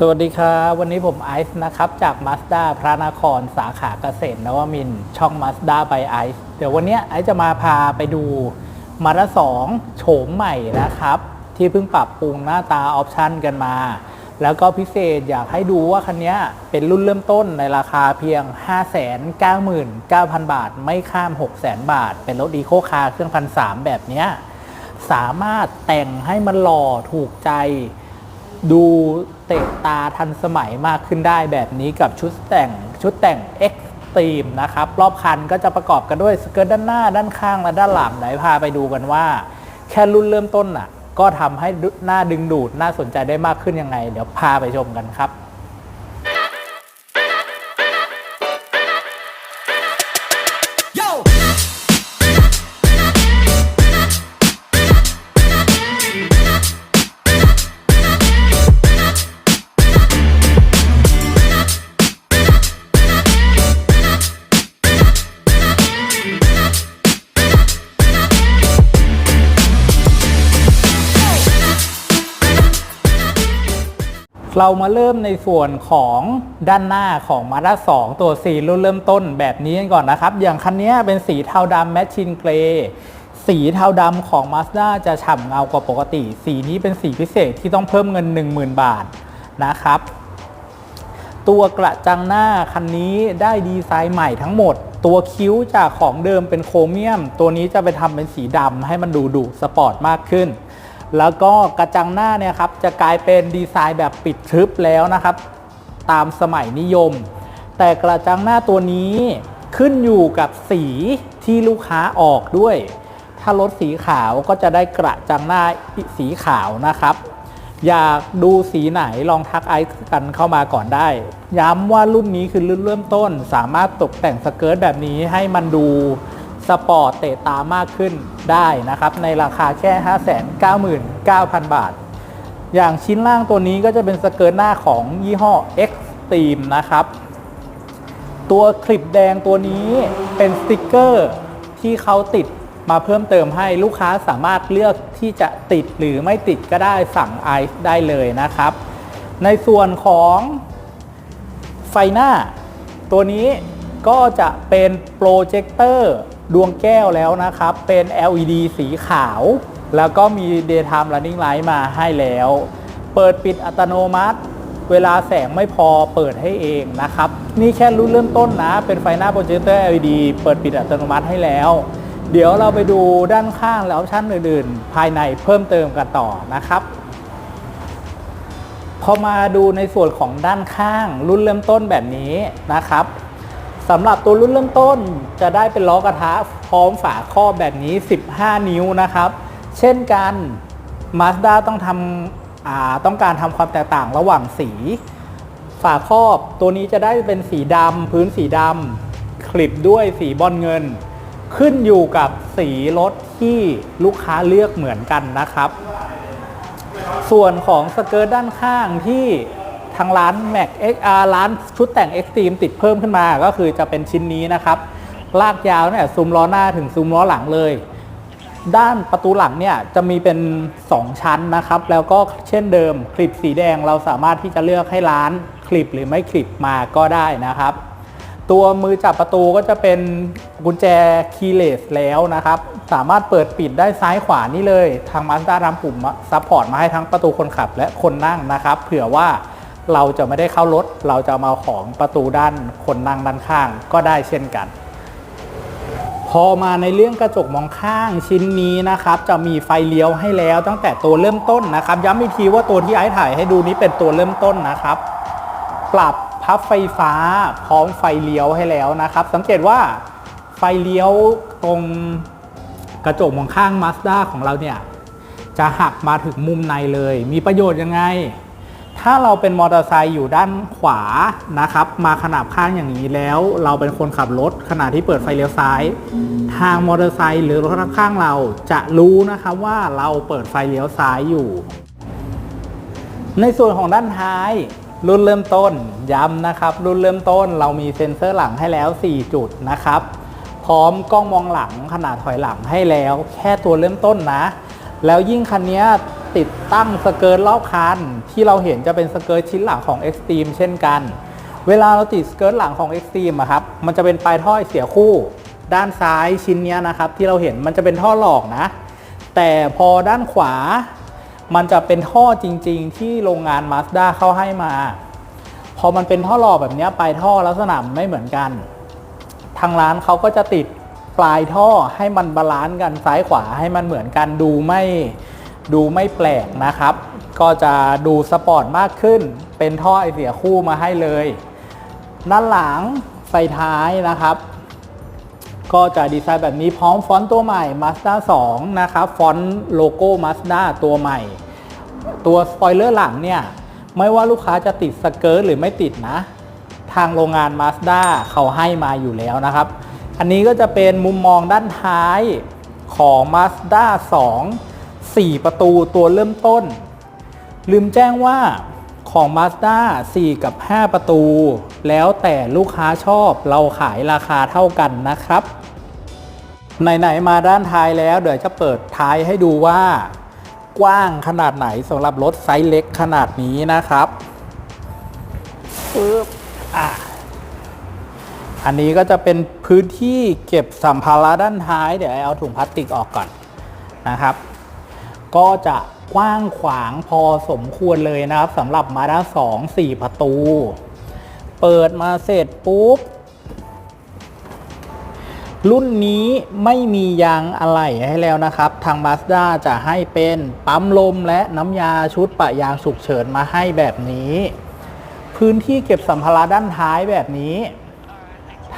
สวัสดีครับ วันนี้ผมไอซ์นะครับ จาก Mazda พระนครสาขาเกษตรนวมินทร์ช่อง Mazda by Ice เดี๋ยววันนี้ไอซ์จะมาพาไปดูมาด้าสองโฉมใหม่นะครับ ที่เพิ่งปรับปรุงหน้าตาออปชันกันมา แล้วก็พิเศษอยากให้ดูว่าคันนี้เป็นรุ่นเริ่มต้นในราคาเพียง 599,000 บาท ไม่ข้าม 600,000 บาท เป็นรถอีโคคาร์เครื่องพันสแบบนี้สามารถแต่งให้มันหล่อถูกใจ ดูเตะตาทันสมัยมากขึ้นได้แบบนี้กับชุดแต่งชุดแต่ง X ตีมนะครับรอบคันก็จะประกอบกันด้วยสเกิร์ตด้านหน้าด้านข้างและด้านหลังไหนพาไปดูกันว่า แค่รุ่นเริ่มต้นน่ะ ก็ทำให้หน้าดึงดูดน่าสนใจได้มากขึ้นยังไง เดี๋ยวพาไปชมกันครับ เรามาเริ่มในส่วนของด้านหน้าของ Mazda 2 ตัว4รุ่นเริ่มต้นแบบนี้กันก่อนนะครับ อย่างคันนี้เป็นสีเทาดำแมชชินเกรย์สีเทาดำของ Mazda จะฉ่ำเงากว่าปกติ สีนี้เป็นสีพิเศษที่ต้องเพิ่มเงิน 10,000 บาทนะครับ ตัวกระจังหน้าคันนี้ได้ดีไซน์ใหม่ทั้งหมด ตัวคิ้วจากของเดิมเป็นโครเมียม ตัวนี้จะไปทำเป็นสีดำให้มันดูดุสปอร์ตมากขึ้น แล้วก็กระจังหน้าเนี่ยครับจะกลายเป็นดีไซน์แบบปิดทึบแล้วนะครับ ตามสมัยนิยม แต่กระจังหน้าตัวนี้ขึ้นอยู่กับสีที่ลูกค้าออกด้วย ถ้ารถสีขาวก็จะได้กระจังหน้าสีขาวนะครับ อยากดูสีไหนลองทักไอซ์กันเข้ามาก่อนได้ ย้ำว่ารุ่นนี้คือรุ่นเริ่มต้น สามารถตกแต่งสเกิร์ตแบบนี้ให้มันดู สปอร์ตเตะตามากขึ้นได้นะครับ ในราคาแค่ 599,000 บาท อย่างชิ้นล่างตัวนี้ก็จะเป็นสเกิร์ตหน้าของยี่ห้อ Xtreme นะครับ ตัวคลิปแดงตัวนี้เป็นสติกเกอร์ที่เขาติดมาเพิ่มเติมให้ลูกค้าสามารถเลือกที่จะติดหรือไม่ติดก็ได้สั่งไอซ์ได้เลยนะครับ ในส่วนของไฟหน้า ตัวนี้ก็จะเป็นโปรเจคเตอร์ ดวงแก้วแล้วนะครับ เป็น LED สีขาว แล้วก็มี Daytime Running Light มาให้แล้ว เปิดปิดอัตโนมัติ เวลาแสงไม่พอเปิดให้เองนะครับ นี่แค่รุ่นเริ่มต้นนะ เป็นไฟหน้าโปรเจคเตอร์ LED เปิดปิดอัตโนมัติให้แล้ว เดี๋ยวเราไปดูด้านข้างและออปชั่นอื่นๆ ภายในเพิ่มเติมกันต่อนะครับพอมาดูในส่วนของด้านข้างรุ่นเริ่มต้นแบบนี้นะครับ สำหรับตัวรุ่นเริ่มต้นจะได้เป็นล้อกระทะพร้อมฝาครอบแบบนี้ 15 นิ้วนะครับ เช่นกัน Mazda ต้องทำต้องการทำความแตกต่างระหว่างสี ฝาครอบตัวนี้จะได้เป็นสีดำพื้นสีดำคลิปด้วยสีบอลเงิน ขึ้นอยู่กับสีรถที่ลูกค้าเลือกเหมือนกันนะครับ ส่วนของสเกิร์ตด้านข้างที่ ทางร้าน Mac XR ร้านชุดแต่ง Extreme ติดเพิ่มขึ้นมา ก็คือจะเป็นชิ้นนี้นะครับ ลากยาวเนี่ยซูมล้อหน้าถึงซูมล้อหลังเลย ด้านประตูหลังเนี่ยจะมีเป็น 2 ชั้นนะครับ แล้วก็เช่นเดิมคลิปสีแดงเราสามารถที่จะเลือกให้ร้านคลิปหรือไม่คลิปมาก็ได้นะครับ ตัวมือจับประตูก็จะเป็นกุญแจคีย์เลสแล้วนะครับสามารถเปิดปิดได้ซ้ายขวานี่เลย ทาง Mazda ทำปุ่มซัพพอร์ตมาให้ทั้งประตูคนขับและคนนั่งนะครับ เผื่อว่า เราจะไม่ได้เข้ารถ เราจะมาเอาของประตูด้านคนนั่งด้านข้างก็ได้เช่นกัน พอมาในเรื่องกระจกมองข้างชิ้นนี้นะครับ จะมีไฟเลี้ยวให้แล้วตั้งแต่ตัวเริ่มต้นนะครับ ย้ำอีกทีว่าตัวที่ไอ้ถ่ายให้ดูนี้เป็นตัวเริ่มต้นนะครับ ปรับพับไฟฟ้าพร้อมไฟเลี้ยวให้แล้วนะครับ สังเกตว่าไฟเลี้ยวตรงกระจกมองข้าง Mazda ของเราเนี่ยจะหักมาถึงมุมในเลย มีประโยชน์ยังไง ถ้าเราเป็นมอเตอร์ไซค์อยู่ด้านขวานะครับ มาขนาบข้างอย่างนี้แล้ว เราเป็นคนขับรถขณะที่เปิดไฟเลี้ยวซ้าย ทางมอเตอร์ไซค์หรือรถข้างเราจะรู้นะครับว่าเราเปิดไฟเลี้ยวซ้ายอยู่ ในส่วนของด้านท้าย รุ่นเริ่มต้นย้ำนะครับ รุ่นเริ่มต้นเรามีเซ็นเซอร์หลังให้แล้ว 4 จุดนะครับ พร้อมกล้องมองหลังขนาดถอยหลังให้แล้ว แค่ตัวเริ่มต้นนะ แล้วยิ่งคันนี้ ติดตั้งสเกิร์ตรอบคัน ที่เราเห็นจะเป็นสเกิร์ตชิ้นหลังของ Extreme เช่นกัน เวลาเราติดสเกิร์ตหลังของ Extreme อะครับมันจะเป็นปลายท่อไอเสียคู่ ด้านซ้ายชิ้นนี้นะครับที่เราเห็นมันจะเป็นท่อหลอกนะ แต่พอด้านขวา มันจะเป็นท่อจริง ๆ ที่โรงงาน Mazda เข้าให้มา พอมันเป็นท่อหลอกแบบนี้ปลายท่อลักษณะไม่เหมือนกัน ทางร้านเขาก็จะติดปลายท่อให้มันบาลานซ์กันซ้ายขวาให้มันเหมือนกันดูไม่ ดูไม่แปลกนะครับ ก็จะดูสปอร์ตมากขึ้น เป็นท่อไอเสียคู่มาให้เลย ด้านหลังไฟท้ายนะครับ ก็จะดีไซน์แบบนี้พร้อมฟอนต์ตัวใหม่ Mazda 2 นะครับ ฟอนต์โลโก้ Mazda ตัวใหม่ ตัวสปอยเลอร์หลังเนี่ย ไม่ว่าลูกค้าจะติดสเกิร์ตหรือไม่ติดนะ ทางโรงงาน Mazda เขาให้มาอยู่แล้วนะครับ อันนี้ก็จะเป็นมุมมองด้านท้ายของ Mazda 2 4 ประตูตัวเริ่มต้น ลืมแจ้งว่าของ Mazda 4 กับ 5 ประตู แล้วแต่ลูกค้าชอบเราขายราคาเท่ากันนะครับ ไหน ๆ มาด้านท้ายแล้ว เดี๋ยวจะเปิดท้ายให้ดูว่า กว้างขนาดไหนสำหรับรถไซส์เล็กขนาดนี้นะครับปึ๊บอะอันนี้ก็จะเป็นพื้นที่เก็บสัมภาระด้านท้าย เดี๋ยวเอาถุงพลาสติกออกก่อนนะครับ ก็จะกว้างขวางพอสมควรเลยนะครับสำหรับมาด้า2 4ประตู เปิดมาเสร็จปุ๊บ รุ่นนี้ไม่มียางอะไหล่ให้แล้วนะครับ ทาง Mazda จะให้เป็นปั๊มลมและน้ำยาชุดปะยางฉุกเฉินมาให้แบบนี้ พื้นที่เก็บสัมภาระด้านท้ายแบบนี้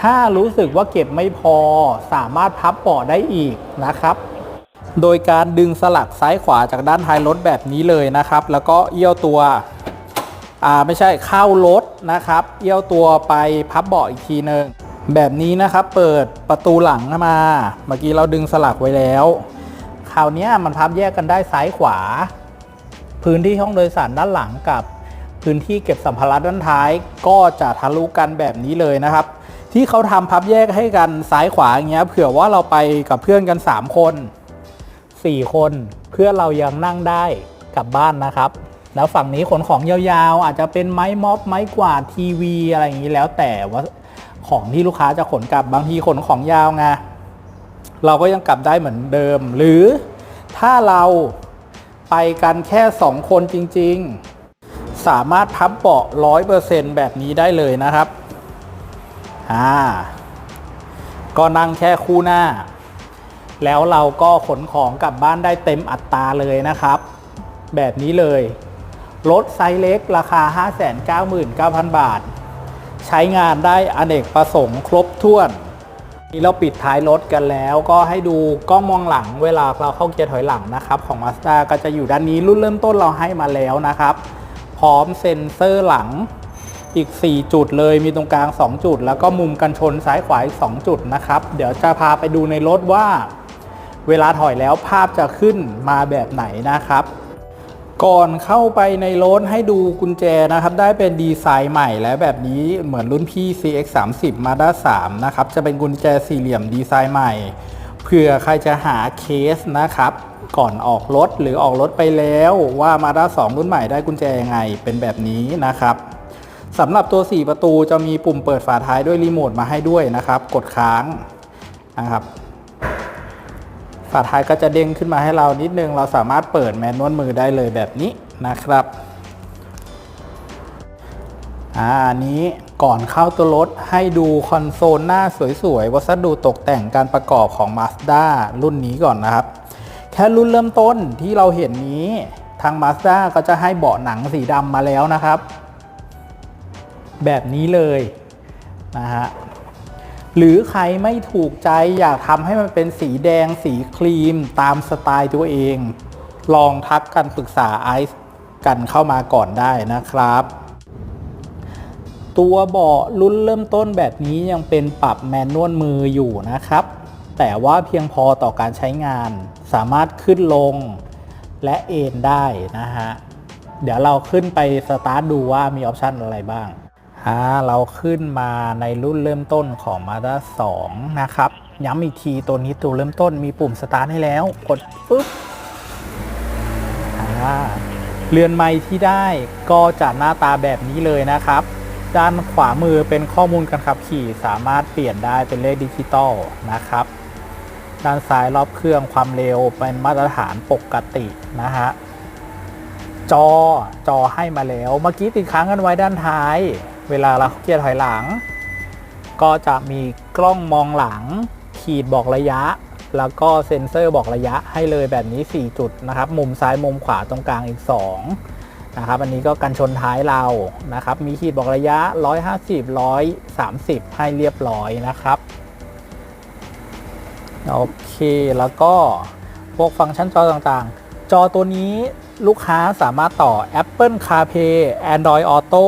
ถ้ารู้สึกว่าเก็บไม่พอสามารถพับเบาะได้อีกนะครับ โดยการดึงสลักซ้ายขวาจากด้านท้ายรถแบบนี้เลยนะครับ แล้วก็เอี้ยวตัวอ่าไม่ใช่เข้ารถนะครับ เอี้ยวตัวไปพับเบาะอีกทีหนึ่งแบบนี้นะครับเปิดประตูหลังมา เมื่อกี้เราดึงสลักไว้แล้ว คราวนี้มันพับแยกกันได้ซ้ายขวา พื้นที่ห้องโดยสารด้านหลังกับพื้นที่เก็บสัมภาระด้านท้ายก็จะทะลุกันแบบนี้เลยนะครับ ที่เขาทำพับแยกให้กันซ้ายขวาอย่างเงี้ยเผื่อว่าเราไปกับเพื่อนกัน 3 คน 4 คนเพื่อเรายังนั่งได้กลับบ้านนะครับ แล้วฝั่งนี้ขนของยาวๆ อาจจะเป็นไม้ม็อบไม้กวาดทีวีอะไรอย่างนี้แล้วแต่ว่าของที่ลูกค้าจะขนกลับบางทีขนของยาวไงเราก็ยังกลับได้เหมือนเดิม หรือถ้าเราไปกันแค่ 2 คนจริง ๆ สามารถพับเบาะ100%แบบนี้ได้เลยนะครับอ่าก็นั่งแค่คู่หน้า แล้วเราก็ขนของกลับบ้านได้เต็มอัตราเลยนะครับ แบบนี้เลย รถไซส์เล็กราคา 599,000 บาท ใช้งานได้อเนกประสงค์ครบถ้วน นี่เราปิดท้ายรถกันแล้วก็ให้ดูกล้องมองหลังเวลาเราเข้าเกียร์ถอยหลังนะครับ ของ Mazda ก็จะอยู่ด้านนี้รุ่นเริ่มต้นเราให้มาแล้วนะครับ พร้อมเซ็นเซอร์หลังอีก 4 จุดเลยมีตรงกลาง 2 จุด แล้วก็มุมกันชนซ้ายขวาอีก 2 จุดนะครับ เดี๋ยวจะพาไปดูในรถว่า เวลาถอยแล้วภาพจะขึ้นมาแบบไหนนะครับ ก่อนเข้าไปในรถให้ดูกุญแจนะครับ ได้เป็นดีไซน์ใหม่และแบบนี้เหมือนรุ่นพี่ CX 3 0 Mazda 3นะครับ จะเป็นกุญแจสี่เหลี่ยมดีไซน์ใหม่เผื่อใครจะหาเคสนะครับ ก่อนออกรถหรือออกรถไปแล้วว่า Mazda 2รุ่นใหม่ได้กุญแจยังไงเป็นแบบนี้นะครับสำหรับตัว 4 ประตูจะมีปุ่มเปิดฝาท้ายด้วยรีโมทมาให้ด้วยนะครับ กดค้างนะครับ ฝาท้ายก็จะเด้งขึ้นมาให้เรานิดนึง เราสามารถเปิดแมนนวลมือได้เลยแบบนี้นะครับอ่าอันนี้ก่อนเข้าตัวรถให้ดูคอนโซลหน้าสวยๆ วัสดุตกแต่งการประกอบของ Mazda รุ่นนี้ก่อนนะครับ แค่รุ่นเริ่มต้นที่เราเห็นนี้ทาง Mazda ก็จะให้เบาะหนังสีดำมาแล้วนะครับ แบบนี้เลยนะฮะ หรือใครไม่ถูกใจอยากทำให้มันเป็นสีแดงสีครีมตามสไตล์ตัวเอง ลองทักกันปรึกษาไอซ์กันเข้ามาก่อนได้นะครับ ตัวเบาะรุ่นเริ่มต้นแบบนี้ยังเป็นปรับแมนนวลมืออยู่นะครับ แต่ว่าเพียงพอต่อการใช้งาน สามารถขึ้นลงและเอนได้นะฮะ เดี๋ยวเราขึ้นไปสตาร์ทดูว่ามีออปชันอะไรบ้าง อ่าเราขึ้นมาในรุ่นเริ่มต้นของ Mazda 2 นะครับ ย้ำอีกทีตัวนี้ตัวเริ่มต้นมีปุ่มสตาร์ทให้แล้ว กดปุ๊บอ่าเรือนไม้ที่ได้ก็จะหน้าตาแบบนี้เลยนะครับ ด้านขวามือเป็นข้อมูลการขับขี่สามารถเปลี่ยนได้เป็นเลขดิจิตอลนะครับ ด้านซ้ายรอบเครื่องความเร็วเป็นมาตรฐานปกตินะฮะจอจอให้มาแล้ว เมื่อกี้ติดค้างกันไว้ด้านท้าย เวลาเราเกียร์ถอยหลัง ก็จะมีกล้องมองหลัง ขีดบอกระยะ แล้วก็เซ็นเซอร์บอกระยะให้เลยแบบนี้ 4 จุดนะครับ มุมซ้ายมุมขวาตรงกลางอีก 2 นะครับ อันนี้ก็กันชนท้ายเรานะครับ มีขีดบอกระยะ 150 130 ให้เรียบร้อยนะครับ โอเค แล้วก็พวกฟังก์ชันจอต่างๆ จอตัวนี้ลูกค้าสามารถต่อ Apple CarPlay Android Auto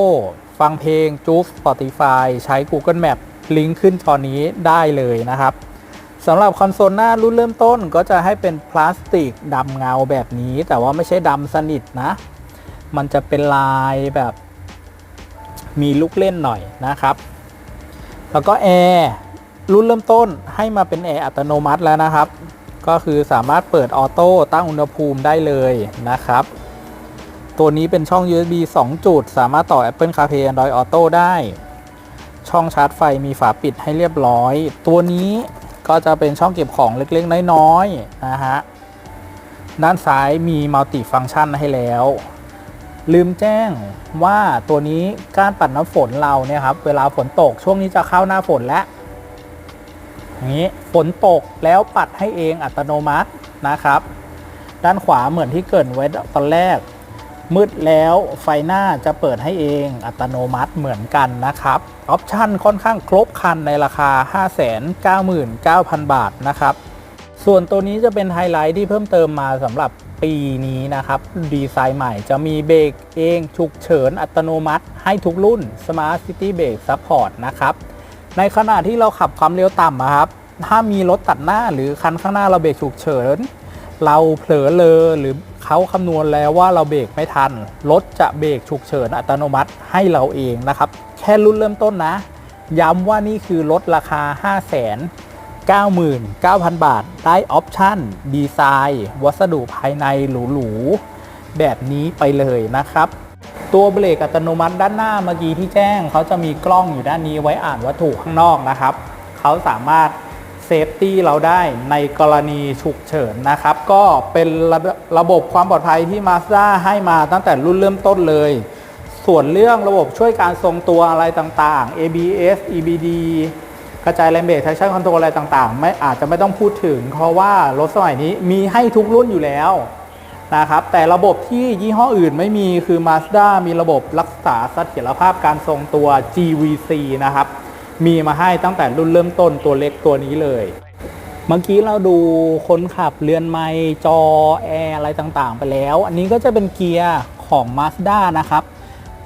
ฟังเพลงจู๊ก Spotify ใช้ Google Map ลิงก์ขึ้นจอนี้ได้เลยนะครับสำหรับคอนโซลหน้ารุ่นเริ่มต้นก็จะให้เป็นพลาสติกดำเงาแบบนี้ แต่ว่าไม่ใช่ดำสนิทนะ มันจะเป็นลายแบบมีลูกเล่นหน่อยนะครับ แล้วก็แอร์รุ่นเริ่มต้นให้มาเป็นแอร์อัตโนมัติแล้วนะครับ ก็คือสามารถเปิดออโต้ตั้งอุณหภูมิได้เลยนะครับ ตัวนี้เป็นช่อง USB 2 จุด สามารถต่อ Apple CarPlay Android Auto ได้ ช่องชาร์จไฟมีฝาปิดให้เรียบร้อย ตัวนี้ก็จะเป็นช่องเก็บของเล็กๆ น้อยๆนะฮะ ด้านซ้ายมีมัลติฟัง c t ชันให้แล้ว ลืมแจ้งว่าตัวนี้การปัดน้ำฝนเราเนี่ยครับ เวลาฝนตกช่วงนี้จะเข้าหน้าฝนแล้วอย่างนี้ฝนตกแล้วปัดให้เองอัตโนมัตินะครับ ด้านขวาเหมือนที่เกรินไว้ตอนแรก มืดแล้วไฟหน้าจะเปิดให้เองอัตโนมัติเหมือนกันนะครับ ออปชันค่อนข้างครบครันในราคา 599,000 บาทนะครับ ส่วนตัวนี้จะเป็นไฮไลท์ที่เพิ่มเติมมาสำหรับปีนี้นะครับ ดีไซน์ใหม่จะมีเบรกเองฉุกเฉินอัตโนมัติให้ทุกรุ่น Smart City Brake Support นะครับ ในขณะที่เราขับความเร็วต่ำอะครับ ถ้ามีรถตัดหน้าหรือคันข้างหน้าเราเบรกฉุกเฉิน เราเผลอเลยหรือเขาคำนวณแล้วว่าเราเบรกไม่ทัน รถจะเบรกฉุกเฉินอัตโนมัติให้เราเองนะครับ แค่รุ่นเริ่มต้นนะ ย้ำว่านี่คือรถราคา 5 0 0 0 0 99,000 บาท ได้ออปชั่น ดีไซน์ วัสดุภายในหรูๆ แบบนี้ไปเลยนะครับ ตัวเบรกอัตโนมัติด้านหน้าเมื่อกี้ที่แจ้ง เขาจะมีกล้องอยู่ด้านนี้ไว้อ่านวัตถุข้างนอกนะครับ เขาสามารถ ฟตี้เราได้ในกรณีฉุกเฉินนะครับ ก็เป็นระระบบความปลอดภัยที่ Mazda ให้มาตั้งแต่รุ่นเริ่มต้นเลย ส่วนเรื่องระบบช่วยการทรงตัวอะไรต่างๆ ABS EBD กระจายแรงเบรก traction control อะไรต่างๆ ไม่อาจจะไม่ต้องพูดถึง เพราะว่ารถสมัยนี้มีให้ทุกรุ่นอยู่แล้วนะครับแต่ระบบที่ยี่ห้ออื่นไม่มีคือ Mazda มีระบบรักษาเสถียรภาพการทรงตัว GVC นะครับ มีมาให้ตั้งแต่รุ่นเริ่มต้นตัวเล็กตัวนี้เลย เมื่อกี้เราดูคนขับเรือนไม้จอแอร์อะไรต่างๆ ไปแล้ว อันนี้ก็จะเป็นเกียร์ของ Mazda นะครับ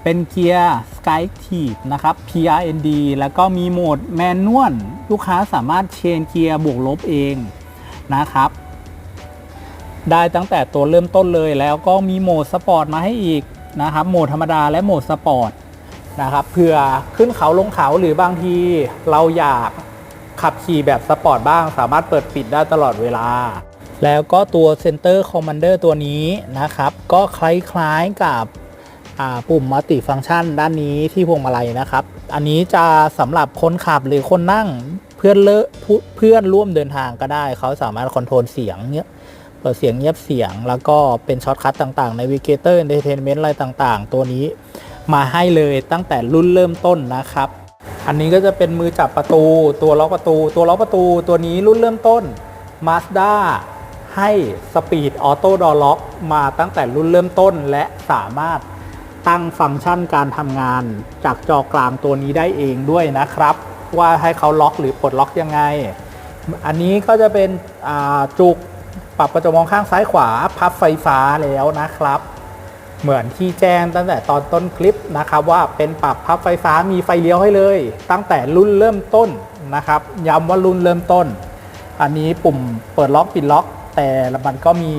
เป็นเกียร์ Sky t e e นะครับ PRND แล้วก็มีโหมดแมนนวลลูกค้าสามารถเชนเกียร์บวกลบเองนะครับ ได้ตั้งแต่ตัวเริ่มต้นเลยแล้วก็มีโหมดสปอร์ตมาให้อีกนะครับ โหมดธรรมดาและโหมดสปอร์ต นะครับเผื่อขึ้นเขาลงเขาหรือบางทีเราอยากขับขี่แบบสปอร์ตบ้าง สามารถเปิดปิดได้ตลอดเวลา แล้วก็ตัว Center Commander ตัวนี้นะครับ ก็คล้ายๆกับปุ่มมัลติฟังก์ชันด้านนี้ที่พวงมาลัยนะครับ อันนี้จะสำหรับคนขับหรือคนนั่งเพื่อนเลเพื่อนร่วมเดินทางก็ได้ เขาสามารถคอนโทรลเสียงเนี้ยเปิดเสียงเงียบเสียง แล้วก็เป็นช็อตคัทต่างๆในวิกเตอร์ e อนเตอร์เทนเมนต์อะไรต่างๆ ตัวนี้ มาให้เลยตั้งแต่รุ่นเริ่มต้นนะครับ อันนี้ก็จะเป็นมือจับประตูตัวล็อกประตู ตัวล็อกประตูตัวนี้รุ่นเริ่มต้น Mazda ให้สปีดออโต้ดอล็อกมาตั้งแต่รุ่นเริ่มต้นและสามารถตั้งฟังก์ชันการทำงานจากจอกลางตัวนี้ได้เองด้วยนะครับ ว่าให้เขาล็อกหรือปลดล็อกยังไง อันนี้ก็จะเป็นจุกปรับกระจกมองข้างซ้ายขวาพับไฟฟ้าแล้วนะครับ เหมือนที่แจ้งตั้งแต่ตอนต้นคลิปนะครับว่าเป็นปรับพับไฟฟ้ามีไฟเลี้ยวให้เลย ตั้งแต่รุ่นเริ่มต้นนะครับย้ำว่ารุ่นเริ่มต้น อันนี้ปุ่มเปิดล็อกปิดล็อก แต่มันก็มี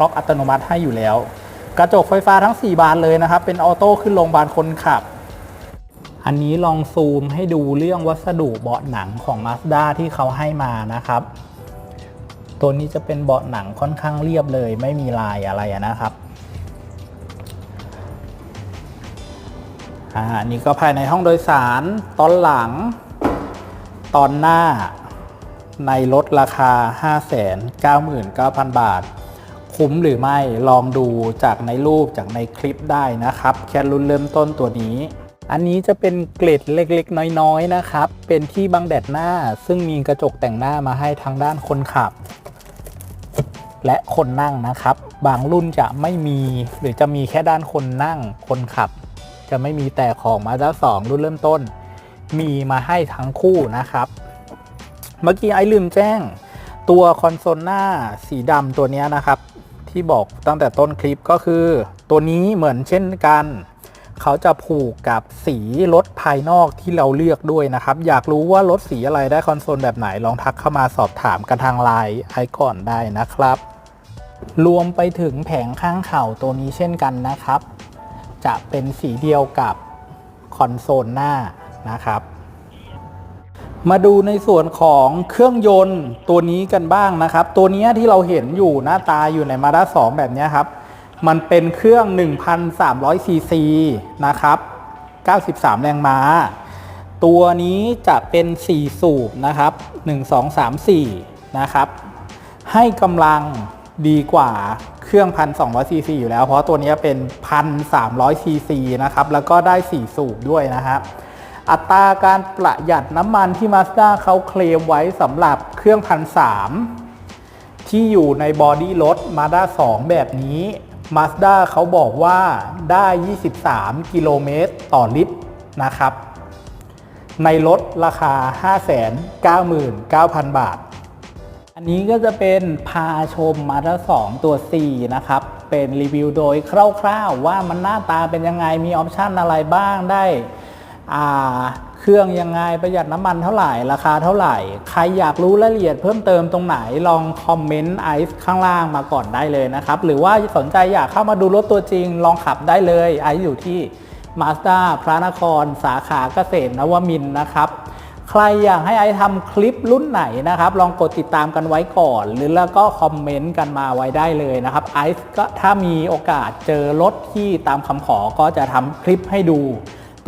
ล็อกอัตโนมัติให้อยู่แล้ว กระจกไฟฟ้าทั้ง 4 บานเลยนะครับ เป็นออโต้ขึ้นลงบานคนขับ อันนี้ลองซูมให้ดูเรื่องวัสดุเบาะหนังของ Mazda ที่เขาให้มานะครับ ตัวนี้จะเป็นเบาะหนังค่อนข้างเรียบเลย ไม่มีลายอะไรนะครับ อ่านี่ก็ภายในห้องโดยสารตอนหลัง ตอนหน้าในลดราคา 599,000 บาท คุ้มหรือไม่ลองดูจากในรูปจากในคลิปได้นะครับ แค่รุ่นเริ่มต้นตัวนี้ อันนี้จะเป็นเกล็ดเล็กๆ น้อยๆนะครับ เป็นที่บังแดดหน้า ซึ่งมีกระจกแต่งหน้ามาให้ทางด้านคนขับ และคนนั่งนะครับ บางรุ่นจะไม่มี หรือจะมีแค่ด้านคนนั่งคนขับ จะไม่มีแต่ของมาด้าสองรุ่นเริ่มต้น มีมาให้ทั้งคู่นะครับ เมื่อกี้ไอ้ลืมแจ้ง ตัวคอนโซลหน้าสีดำตัวนี้นะครับ ที่บอกตั้งแต่ต้นคลิปก็คือ ตัวนี้เหมือนเช่นกันเขาจะผูกกับสีรถภายนอกที่เราเลือกด้วยนะครับ อยากรู้ว่ารถสีอะไรได้คอนโซลแบบไหน ลองทักเข้ามาสอบถามกันทางไลน์ไอก่อนได้นะครับ รวมไปถึงแผงข้างเข่าตัวนี้เช่นกันนะครับ จะเป็นสีเดียวกับคอนโซลหน้านะครับ มาดูในส่วนของเครื่องยนต์ตัวนี้กันบ้างนะครับ ตัวนี้ที่เราเห็นอยู่หน้าตาอยู่ในมาด้า2แบบนี้ครับ มันเป็นเครื่อง 1,300ซีซีนะครับ 93 แรงม้า ตัวนี้จะเป็น 4 สูบนะครับ 1 2 3 4 นะครับ ให้กำลังดีกว่า เครื่อง1,200ซีซีอยู่แล้ว เพราะตัวนี้เป็น1,300ซีซีนะครับ แล้วก็ได้4สูบด้วยนะครับอัตราการประหยัดน้ำมันที่ Mazda เขาเคลมไว้สำหรับเครื่อง1,300ที่อยู่ในบอดี้รถ Mazda 2แบบนี้ Mazda เขาบอกว่าได้ 23 กิโลเมตรต่อลิตรนะครับ ในรถราคา 599,000 บาท อันนี้ก็จะเป็นพาชมมาด้า2ตัว C นะครับ เป็นรีวิวโดยคร่าวๆ ว่ามันหน้าตาเป็นยังไงมีออปชันอะไรบ้างได้อ่าเครื่องยังไงประหยัดน้ำมันเท่าไหร่ ราคาเท่าไหร่ ใครอยากรู้รายละเอียดเพิ่มเติมตรงไหนลองคอมเมนต์ไอซ์ข้างล่างมาก่อนได้เลยนะครับ หรือว่าสนใจอยากเข้ามาดูรถตัวจริง ลองขับได้เลยไอซ์อยู่ที่ Mazda พระนคร สาขาเกษตรนวมินนะครับ ใครอยากให้ไอซ์ทำคลิปรุ่นไหนนะครับ ลองกดติดตามกันไว้ก่อน หรือแล้วก็คอมเมนต์กันมาไว้ได้เลยนะครับไอซ์ก็ถ้ามีโอกาสเจอรถที่ตามคำขอก็จะทำคลิปให้ดู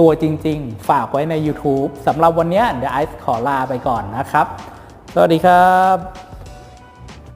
ตัวจริง ๆ ฝากไว้ใน YouTube สำหรับวันนี้เดี๋ยวไอซ์ขอลาไปก่อนนะครับ สวัสดีครับ